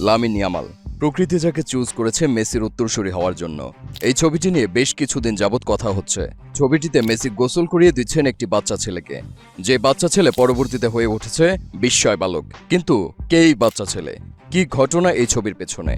Lamine Yamal. প্রকৃতি যাকে choose করেছে, মেসির উত্তরসূরি হওয়ার জন্য। এই ছবিটি নিয়ে বেশ কিছুদিন যাবৎ কথা হচ্ছে। ছবিটিতে মেসি গোসল করিয়ে দিচ্ছেন একটি বাচ্চা ছেলেকে। যে বাচ্চা ছেলে পরবর্তীতে হয়ে উঠেছে বিস্ময় বালক কিন্তু কে এই বাচ্চা ছেলে? কি ঘটনা এই ছবির পেছনে?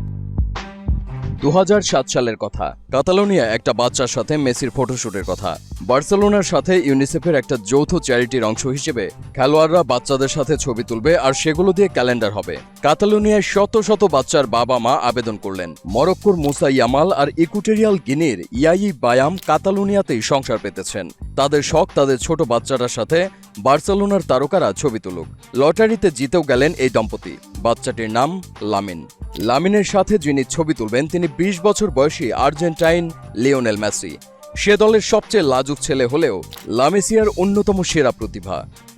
দু হাজার সাত সালের কথা। কাতালোনিয়া একটা বাচ্চার সাথে মেসির ফটোশুটের কথা। বার্সেলোনার সাথে ইউনিসেফের একটা যৌথ চ্যারিটির অংশ হিসেবে খেলোয়াড়রা বাচ্চাদের সাথে ছবি তুলবে আর সেগুলো দিয়ে ক্যালেন্ডার হবে। কাতালোনিয়ায় শত শত বাচ্চার বাবা মা আবেদন করলেন। মরক্কোর মুসা ইয়ামাল আর ইকুটেরিয়াল গিনির ইয়াই বায়াম কাতালোনিয়াতেই সংসার পেতেছেন। তাদের শখ তাদের ছোট বাচ্চাটার সাথে বার্সেলোনার তারকারা ছবি তুলুক। লটারিতে জিতেও গেলেন এই দম্পতি। বাচ্চাটির নাম লামিন। লামিনের সাথে যিনি ছবি তুলবেন, তিনি ২০ বছর বয়সী আর্জেন্টাইন লিওনেল মেসি। সে দলের সবচেয়ে লাজুক ছেলে হলেও লামেসিয়ার অন্যতম সেরা প্রতিভা।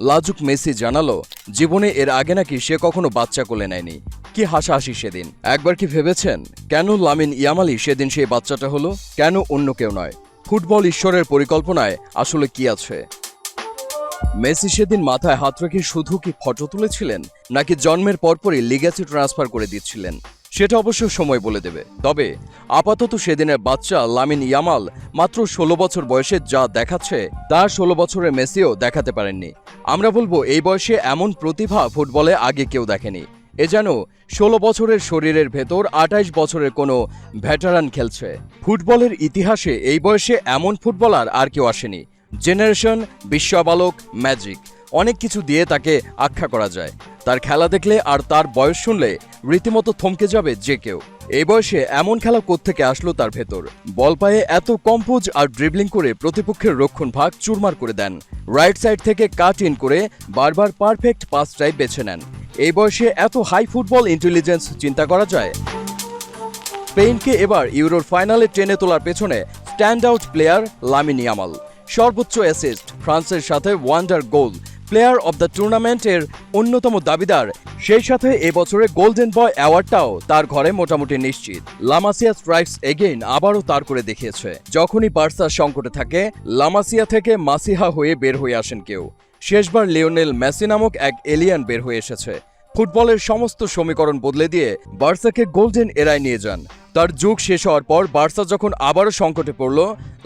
লাজুক মেসি জানালো, জীবনে এর আগে নাকি সে কখনো বাচ্চা কোলে নেয়নি। কি হাসাহাসি সেদিন। একবার কি ভেবেছেন? কেন লামিন ইয়ামালি সেদিন সেই বাচ্চাটা হলো? কেন অন্য কেউ নয়? ফুটবল ঈশ্বরের পরিকল্পনায় আসলে কি আছে? মেসি সেদিন মাথায় হাত রেখে শুধু কি ফটো তুলেছিলেন, নাকি জন্মের পরপরই লিগেসি ট্রান্সফার করে দিচ্ছিলেন? সেটা অবশ্য সময় বলে দেবে। তবে আপাতত সেদিনের বাচ্চা লামিন ইয়ামাল মাত্র ষোলো বছর বয়সে যা দেখাচ্ছে, তা ষোলো বছরের মেসিও দেখাতে পারেননি। আমরা বলব, এই বয়সে এমন প্রতিভা ফুটবলে আগে কেউ দেখেনি। এ যেন ষোলো বছরের শরীরের ভেতর আঠাইশ বছরের কোনো ভেটারান খেলছে। ফুটবলের ইতিহাসে এই বয়সে এমন ফুটবলার আর কেউ আসেনি। জেনারেশন, বিশ্ববালক, ম্যাজিক, অনেক কিছু দিয়ে তাকে আখ্যা করা যায়। তার খেলা দেখলে আর তার বয়স শুনলে রীতিমতো থমকে যাবে যে কেউ। এই বয়সে এমন খেলা কোত্থেকে আসলো তার ভেতর? বল পায়ে এত কম্পোজ আর ড্রিবলিং করে প্রতিপক্ষের রক্ষণ ভাগ চুরমার করে দেন। রাইট সাইড থেকে কাট ইন করে বারবার পারফেক্ট পাসটাই বেছে নেন। এই বয়সে এত হাই ফুটবল ইন্টেলিজেন্স চিন্তা করা যায়? স্পেনকে এবার ইউরোর ফাইনালে টেনে তোলার পেছনে stand out player Lamine Yamal. সর্বোচ্চ অ্যাসিস্ট ফ্রান্সের সাথে wonder goal player of the টুর্নামেন্টের অন্যতম দাবিদার। সেই সাথে এবছরে গোল্ডেন বয় অ্যাওয়ার্ডটাও তার ঘরে মোটামুটি নিশ্চিত। লামাসিয়া স্ট্রাইকস এগেইন আবারও তার করে দেখিয়েছে। যখনই বার্সার সংকটে থাকে লামাসিয়া থেকে মাসিহা হয়ে বের হয়ে আসেন কেউ। শেষবার লিওনেল মেসি নামক এক এলিয়ান বের হয়ে এসেছে। ফুটবলের সমস্ত সমীকরণ বদলে দিয়ে বার্সাকে গোল্ডেন এরায় নিয়ে যান। তার যুগ শেষ হওয়ার পর বার্সা যখন আবারও সংকটে পড়ল,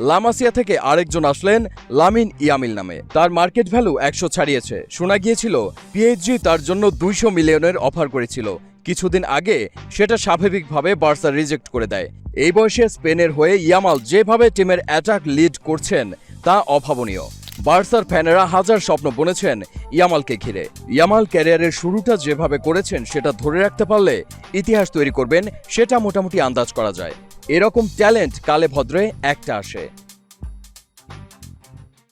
লামাসিয়া থেকে আরেকজন আসলেন লামিন ইয়ামিল নামে। তার মার্কেট ভ্যালু একশো ছাড়িয়েছে। শোনা গিয়েছিল, পিএইচজি তার জন্য দুইশো মিলিয়নের অফার করেছিল। কিছুদিন আগে সেটা স্বাভাবিকভাবে বার্সা রিজেক্ট করে দেয়। এই বয়সে স্পেনের হয়ে ইয়ামাল যেভাবে টিমের অ্যাটাক লিড করছেন, তা অভাবনীয়। বার্সার ফ্যানেরা হাজার স্বপ্ন বুনেছেন ইয়ামালকে ঘিরে। ইয়ামাল ক্যারিয়ারের শুরুটা যেভাবে করেছেন, সেটা ধরে রাখতে পারলে ইতিহাস তৈরি করবেন, সেটা মোটামুটি আন্দাজ করা যায়। এরকম ট্যালেন্ট কালে ভদ্রে একটা আসে।